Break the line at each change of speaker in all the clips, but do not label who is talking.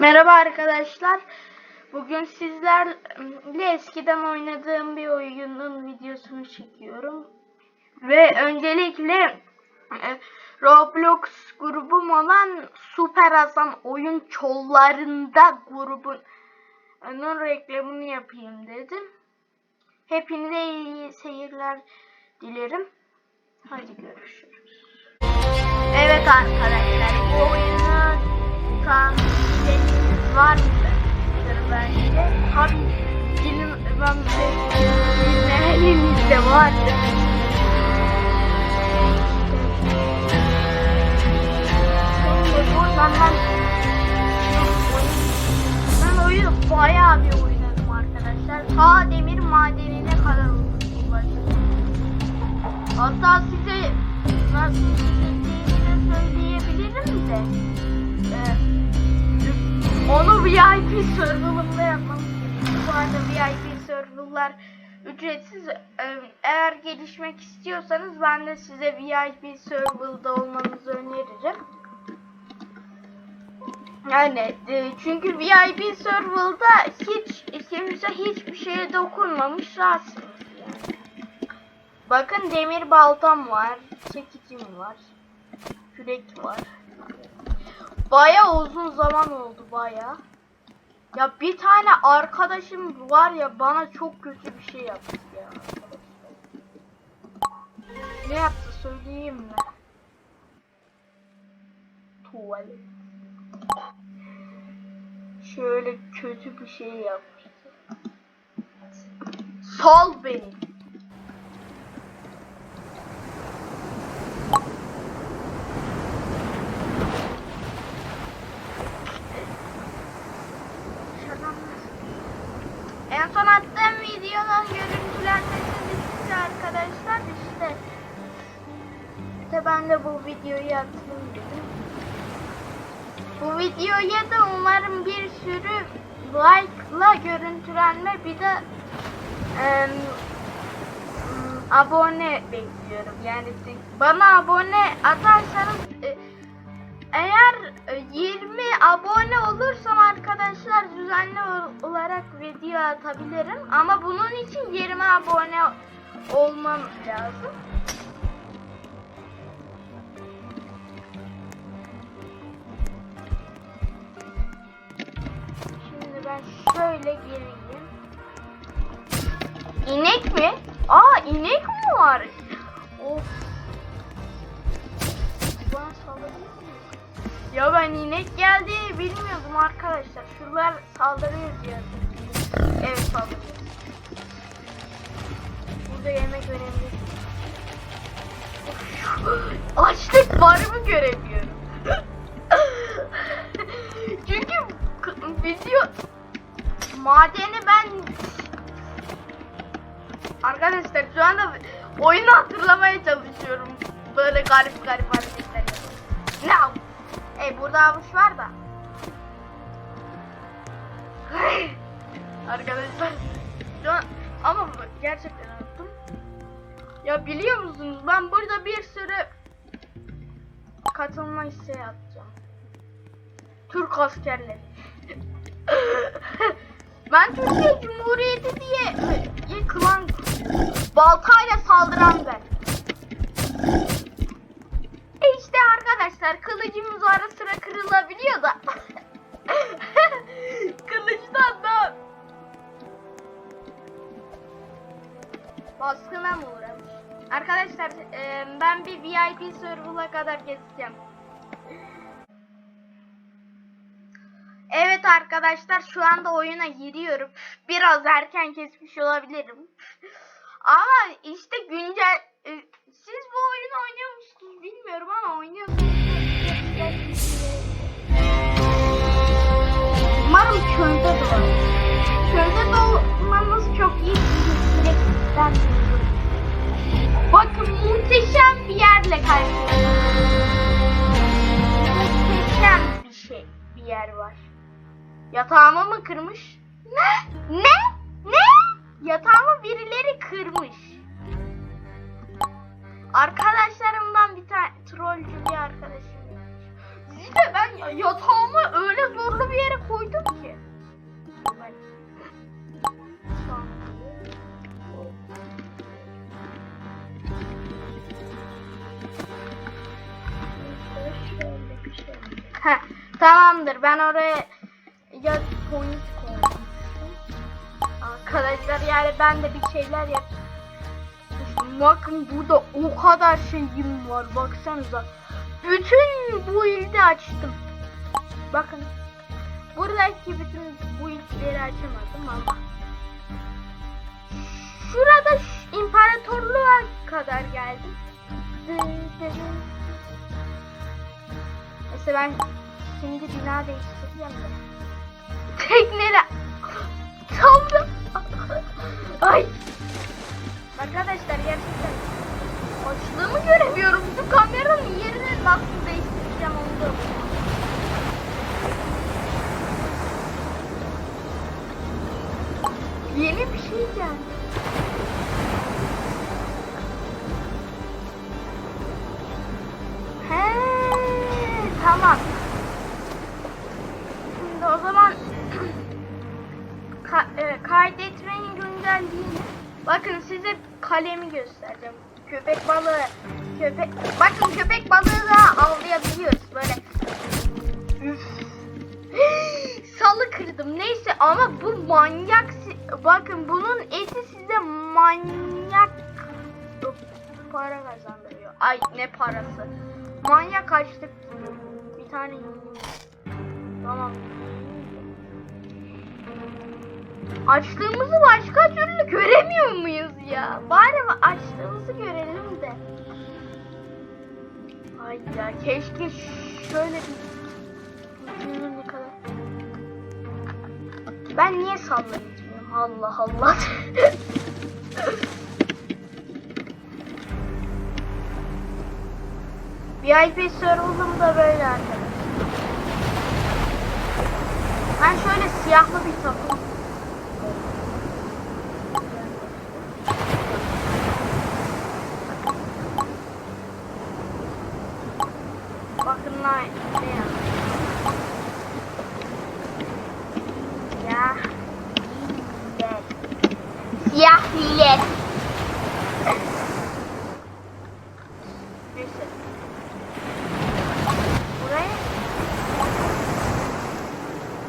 Merhaba arkadaşlar. Bugün sizlerle eskiden oynadığım bir oyunun videosunu çekiyorum. Ve öncelikle e, Roblox grubum olan Süper Hasan Oyun Çollarında grubunun reklamını yapayım dedim. Hepinize iyi seyirler dilerim. Hadi görüşürüz. Evet arkadaşlar bu oyunu tam var mıdır bence? Tabii benim ben bilmeyeniniz de. Şimdi buradan ben ben oyunu bayağı bir oynadım arkadaşlar. Ta demir madenine kadar ulaştım. Hatta size nasıl çektiğini söyleyebilirim de. Ee, onu VIP server'ında yapmam. Bu arada VIP server'lar ücretsiz. Ee, Eğer gelişmek istiyorsanız ben de size VIP server'da olmanızı öneririm. Yani e, çünkü VIP server'da hiç kimse hiçbir şeye dokunmamış rahatsınız yani. Bakın demir baltam var, çekicim var, kürek var. Baya uzun zaman oldu baya. Ya bir tane arkadaşım var ya bana çok kötü bir şey yaptı ya. Ne yaptı söyleyeyim mi? Tuvalet. Şöyle kötü bir şey yapmıştı. Sal beni. De bu videoyu atayım dedim. Bu videoya da umarım bir sürü like'la görüntülenme bir de m, abone bekliyorum. Yani bana abone atarsanız e, eğer e, 20 abone olursam arkadaşlar düzenli ol- olarak video atabilirim. Ama bunun için 20 abone olmam lazım. İnek mi? Aa inek mi var? Of. Bana saldırıyor mu? Ya ben inek geldiğini bilmiyordum arkadaşlar. Şuralar saldırıyor diye. Evet saldırıyor. Burada yemek önemli. Açlık var mı göremiyorum. Çünkü video madeni ben Arkadaşlar şu anda oyunu hatırlamaya çalışıyorum. Böyle garip garip hareketler. Ne yap- E burada avuç var da. Arkadaşlar şu an ama gerçekten unuttum. Ya biliyor musunuz ben burada bir sürü katılma isteği atacağım. Türk askerleri. ben Türkiye Cumhuriyeti diye bir klan baltayla saldıran ben. E işte arkadaşlar kılıcımız ara sıra kırılabiliyor da. Kılıçtan da baskına mı uğramış? Arkadaşlar ben bir VIP server'a kadar gezeceğim. Arkadaşlar şu anda oyuna giriyorum. Biraz erken kesmiş olabilirim. Ama işte güncel e, siz bu oyunu oynuyor musunuz bilmiyorum ama oynuyorsunuz. Umarım köyde doğar. Köyde doğmanız çok iyi. Sürekli Bakın muhteşem bir yerle karşılaşıyoruz. Muhteşem bir şey bir yer var. Yatağımı mı kırmış? Ne? Ne? Ne? Yatağımı birileri kırmış. Arkadaşlarımdan bir tane trollcü bir arkadaşım. İşte ben yatağımı öyle zorlu bir yere koydum ki. Heh, tamamdır. Ben oraya ya point koymuştum. Arkadaşlar yani ben de bir şeyler yap. Bakın burada o kadar şeyim var. Baksanıza. Bütün bu ildi açtım. Bakın. Buradaki bütün bu ilkleri açamadım ama. Şurada imparatorluğa kadar geldim. Mesela ben şimdi bina değiştireceğim de. Tekneler. Tanrım. Ay. Arkadaşlar gerçekten açlığımı göremiyorum. Şu kameranın yerini nasıl değiştireceğim onu da Yeni bir şey geldi. Ka- e, kaydetmenin güncelliğini bakın size kalemi göstereceğim. Köpek balığı köpek bakın köpek balığı da avlayabiliyoruz böyle. Salı kırdım. Neyse ama bu manyak bakın bunun eti size manyak para kazandırıyor. Ay ne parası. Manyak açlık bir tane yiyeyim. Tamam. Açlığımızı başka türlü göremiyor muyuz ya? Bari açlığımızı görelim de. Ay ya keşke şöyle bir ne kadar. Ben niye sallayıcıyım? Allah Allah. VIP server'ım da böyle arkadaşlar. Ben şöyle siyahlı bir takım. Bakın ya. Siyah millet. Siyah millet. Neyse. Buraya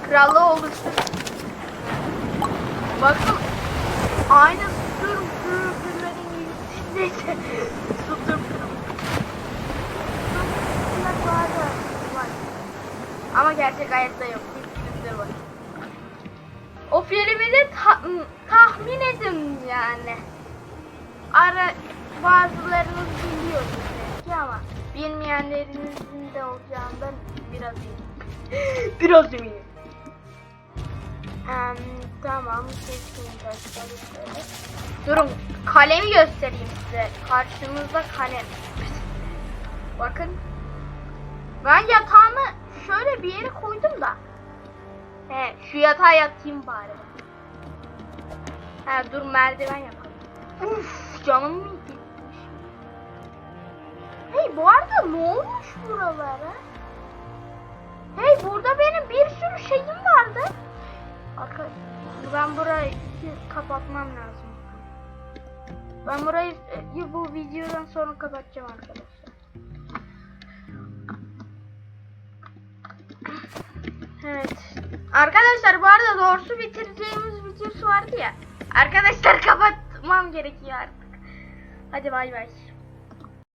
krallığı oluştur. Bakın aynı Sturm Trooper'ların yüzündeyse Sturm var da var. Ama gerçek hayatta yok. Filmde var. O filmi de ta- tahmin edin yani. Ara bazılarınız biliyordur belki ama bilmeyenlerinizin de olacağından biraz eminim. biraz eminim. Em, tamam kesin göstereyim Durun kalemi göstereyim size. Karşınızda kalem. Bakın. Ben yatağımı şöyle bir yere koydum da. He, şu yatağa yatayım bari. He, dur merdiven yapalım. Uf, canım mı gitmiş? Hey, bu arada ne olmuş buralara? Hey, burada benim bir sürü şeyim vardı. Arkadaşlar, ben burayı kapatmam lazım. Ben burayı e, bu videodan sonra kapatacağım arkadaşlar. Evet. Arkadaşlar bu arada doğrusu bitireceğimiz videosu vardı ya. Arkadaşlar kapatmam gerekiyor artık. Hadi bay bay.